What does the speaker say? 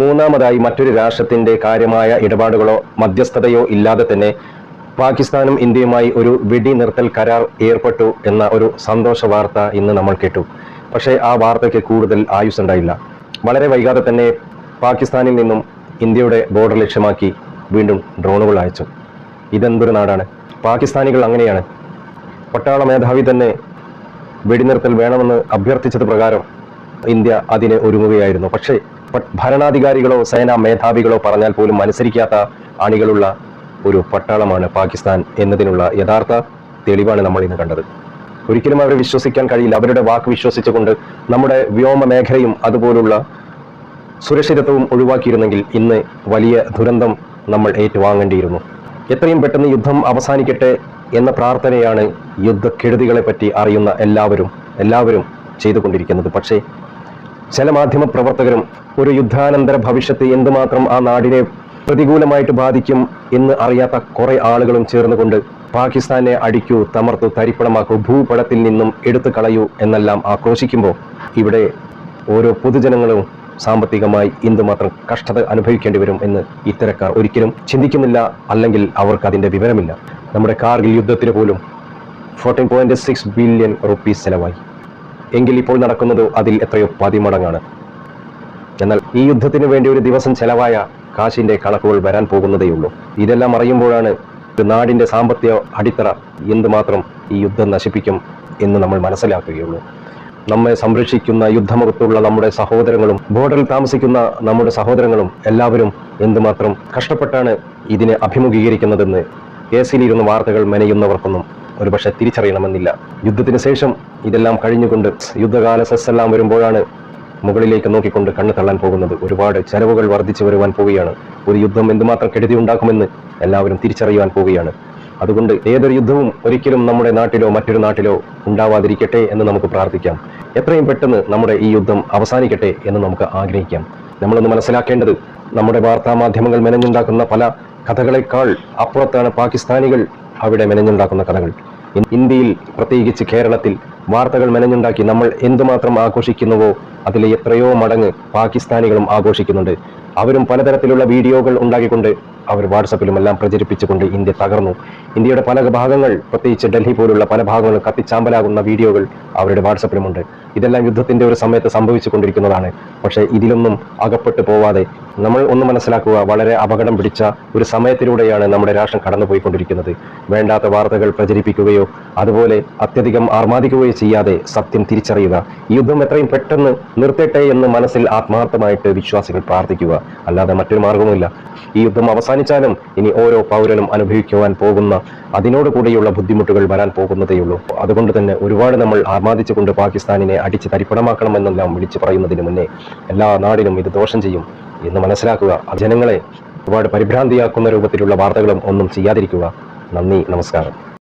മൂന്നാമതായി മറ്റൊരു രാഷ്ട്രത്തിന്റെ കാര്യമായ ഇടപാടുകളോ മധ്യസ്ഥതയോ ഇല്ലാതെ തന്നെ പാകിസ്ഥാനും ഇന്ത്യയുമായി ഒരു വെടി നിർത്തൽ കരാർ ഏർപ്പെട്ടു എന്ന ഒരു സന്തോഷ വാർത്ത ഇന്ന് നമ്മൾ കേട്ടു. പക്ഷേ ആ വാർത്തയ്ക്ക് കൂടുതൽ ആയുസ്സുണ്ടായില്ല വളരെ വൈകാതെ തന്നെ പാകിസ്ഥാനിൽ നിന്നും ഇന്ത്യയുടെ ബോർഡർ ലക്ഷ്യമാക്കി വീണ്ടും ഡ്രോണുകൾ അയച്ചു. ഇതെന്തൊരു നാടാണ്? പാകിസ്ഥാനികൾ അങ്ങനെയാണ്. പട്ടാള മേധാവി തന്നെ വെടിനിർത്തൽ വേണമെന്ന് അഭ്യർത്ഥിച്ചത് പ്രകാരം ഇന്ത്യ അതിന് ഒരുങ്ങുകയായിരുന്നു. പക്ഷേ ഭരണാധികാരികളോ സേനാ മേധാവികളോ പറഞ്ഞാൽ പോലും അനുസരിക്കാത്ത അണികളുള്ള ഒരു പട്ടാളമാണ് പാകിസ്ഥാൻ എന്നതിനുള്ള യഥാർത്ഥ തെളിവാണ് നമ്മൾ ഇന്ന് കണ്ടത്. ഒരിക്കലും അവരെ വിശ്വസിക്കാൻ കഴിയില്ല. അവരുടെ വാക്ക് വിശ്വസിച്ചുകൊണ്ട് നമ്മുടെ വ്യോമ മേഖലയും അതുപോലുള്ള സുരക്ഷിതത്വവും ഒഴിവാക്കിയിരുന്നെങ്കിൽ ഇന്ന് വലിയ ദുരന്തം നമ്മൾ ഏറ്റുവാങ്ങേണ്ടിയിരുന്നു. എത്രയും പെട്ടെന്ന് യുദ്ധം അവസാനിക്കട്ടെ എന്ന പ്രാർത്ഥനയാണ് യുദ്ധക്കെടുതികളെ പറ്റി അറിയുന്ന എല്ലാവരും എല്ലാവരും ചെയ്തുകൊണ്ടിരിക്കുന്നത്. പക്ഷേ ചില മാധ്യമ പ്രവർത്തകരും ഒരു യുദ്ധാനന്തര ഭവിഷ്യത്ത് എന്തുമാത്രം ആ നാടിനെ പ്രതികൂലമായിട്ട് ബാധിക്കും എന്ന് അറിയാത്ത കുറെ ആളുകളും ചേർന്നുകൊണ്ട് പാകിസ്ഥാനെ അടിക്കൂ തമർത്തു തരിപ്പണമാക്കൂ ഭൂപടത്തിൽ നിന്നും എടുത്തു കളയൂ എന്നെല്ലാം ആക്രോശിക്കുമ്പോൾ ഇവിടെ ഓരോ പൊതുജനങ്ങളും സാമ്പത്തികമായി എന്തുമാത്രം കഷ്ടത അനുഭവിക്കേണ്ടി വരും എന്ന് ഇത്തരക്കാർ ഒരിക്കലും ചിന്തിക്കുന്നില്ല അല്ലെങ്കിൽ അവർക്ക് അതിന്റെ വിവരമില്ല. നമ്മുടെ കാർഗിൽ യുദ്ധത്തിന് പോലും fourteen point six billion rupees ചെലവായി. എങ്കിൽ ഇപ്പോൾ നടക്കുന്നത് അതിൽ എത്രയോ പതിമടങ്ങാണ്. എന്നാൽ ഈ യുദ്ധത്തിന് വേണ്ടി ഒരു ദിവസം ചെലവായ കാശിന്റെ കണക്കുകൾ വരാൻ പോകുന്നതേയുള്ളൂ. ഇതെല്ലാം അറിയുമ്പോഴാണ് നാടിന്റെ സാമ്പത്തിക അടിത്തറ എന്തുമാത്രം ഈ യുദ്ധം നശിപ്പിക്കും എന്ന് നമ്മൾ മനസ്സിലാക്കുകയുള്ളൂ. നമ്മെ സംരക്ഷിക്കുന്ന യുദ്ധമുഖത്തുള്ള നമ്മുടെ സഹോദരങ്ങളും ബോർഡറിൽ താമസിക്കുന്ന നമ്മുടെ സഹോദരങ്ങളും എല്ലാവരും എന്തുമാത്രം കഷ്ടപ്പെട്ടാണ് ഇതിനെ അഭിമുഖീകരിക്കുന്നതെന്ന് എ സിയിലിരുന്ന് വാർത്തകൾ മെനയുന്നവർക്കൊന്നും ഒരുപക്ഷെ തിരിച്ചറിയണമെന്നില്ല. യുദ്ധത്തിന് ശേഷം ഇതെല്ലാം കഴിഞ്ഞുകൊണ്ട് യുദ്ധകാല സെസ് എല്ലാം വരുമ്പോഴാണ് മുകളിലേക്ക് നോക്കിക്കൊണ്ട് കണ്ണു തള്ളാൻ പോകുന്നത്. ഒരുപാട് ചെലവുകൾ വർദ്ധിച്ചു വരുവാൻ പോവുകയാണ്. ഒരു യുദ്ധം എന്തുമാത്രം കെടുതി ഉണ്ടാക്കുമെന്ന് എല്ലാവരും തിരിച്ചറിയുവാൻ പോവുകയാണ്. അതുകൊണ്ട് ഏതൊരു യുദ്ധവും ഒരിക്കലും നമ്മുടെ നാട്ടിലോ മറ്റൊരു നാട്ടിലോ ഉണ്ടാവാതിരിക്കട്ടെ എന്ന് നമുക്ക് പ്രാർത്ഥിക്കാം. എത്രയും പെട്ടെന്ന് നമ്മുടെ ഈ യുദ്ധം അവസാനിക്കട്ടെ എന്ന് നമുക്ക് ആഗ്രഹിക്കാം. നമ്മളൊന്ന് മനസ്സിലാക്കേണ്ടത് നമ്മുടെ വാർത്താ മാധ്യമങ്ങൾ മെനഞ്ഞുണ്ടാക്കുന്ന പല കഥകളെക്കാൾ അപ്പുറത്താണ് പാകിസ്ഥാനികൾ അവിടെ മെനഞ്ഞുണ്ടാക്കുന്ന കഥകൾ. ഇന്ത്യയിൽ പ്രത്യേകിച്ച് കേരളത്തിൽ വാർത്തകൾ മെനഞ്ഞുണ്ടാക്കി നമ്മൾ എന്തുമാത്രം ആഘോഷിക്കുന്നുവോ അതിലെ എത്രയോ മടങ്ങ് പാകിസ്ഥാനികളും ആഘോഷിക്കുന്നുണ്ട്. അവരും പലതരത്തിലുള്ള വീഡിയോകൾ ഉണ്ടാക്കിക്കൊണ്ട് അവർ വാട്സപ്പിലും എല്ലാം പ്രചരിപ്പിച്ചുകൊണ്ട് ഇന്ത്യ തകർന്നു. ഇന്ത്യയുടെ പല ഭാഗങ്ങൾ പ്രത്യേകിച്ച് ഡൽഹി പോലുള്ള പല ഭാഗങ്ങളും കത്തിച്ചാമ്പലാകുന്ന വീഡിയോകൾ അവരുടെ വാട്സപ്പിലുമുണ്ട്. ഇതെല്ലാം യുദ്ധത്തിന്റെ ഒരു സമയത്ത് സംഭവിച്ചു കൊണ്ടിരിക്കുന്നതാണ് പക്ഷേ ഇതിലൊന്നും അകപ്പെട്ടു പോവാതെ നമ്മൾ ഒന്ന് മനസ്സിലാക്കുക വളരെ അപകടം പിടിച്ച ഒരു സമയത്തിലൂടെയാണ് നമ്മുടെ രാഷ്ട്രം കടന്നുപോയിക്കൊണ്ടിരിക്കുന്നത്. വേണ്ടാത്ത വാർത്തകൾ പ്രചരിപ്പിക്കുകയോ അതുപോലെ അത്യധികം ആർമാദിക്കുകയോ ചെയ്യാതെ സത്യം തിരിച്ചറിയുക. യുദ്ധം എത്രയും പെട്ടെന്ന് നിർത്തട്ടെ എന്ന് മനസ്സിൽ ആത്മാർത്ഥമായിട്ട് വിശ്വാസികൾ പ്രാർത്ഥിക്കുക. അല്ലാതെ മറ്റൊരു മാർഗവുമില്ല ഈ യുദ്ധം അവസാനിച്ചാലും ഇനി ഓരോ പൗരനും അനുഭവിക്കുവാൻ പോകുന്ന അതിനോട് കൂടിയുള്ള ബുദ്ധിമുട്ടുകൾ വരാൻ പോകുന്നതേയുള്ളൂ. അതുകൊണ്ട് തന്നെ ഒരുപാട് നമ്മൾ ആർമാദിച്ചുകൊണ്ട് പാകിസ്ഥാനിനെ അടിച്ച് തരിപ്പണമാക്കണമെന്നെല്ലാം വിളിച്ചു പറയുന്നതിന് മുന്നേ എല്ലാ നാടിനും ഇത് ദോഷം ചെയ്യും എന്ന് മനസ്സിലാക്കുക. ജനങ്ങളെ ഒരുപാട് പരിഭ്രാന്തിയാക്കുന്ന രൂപത്തിലുള്ള വാർത്തകളും ഒന്നും ചെയ്യാതിരിക്കുക. നന്ദി നമസ്കാരം.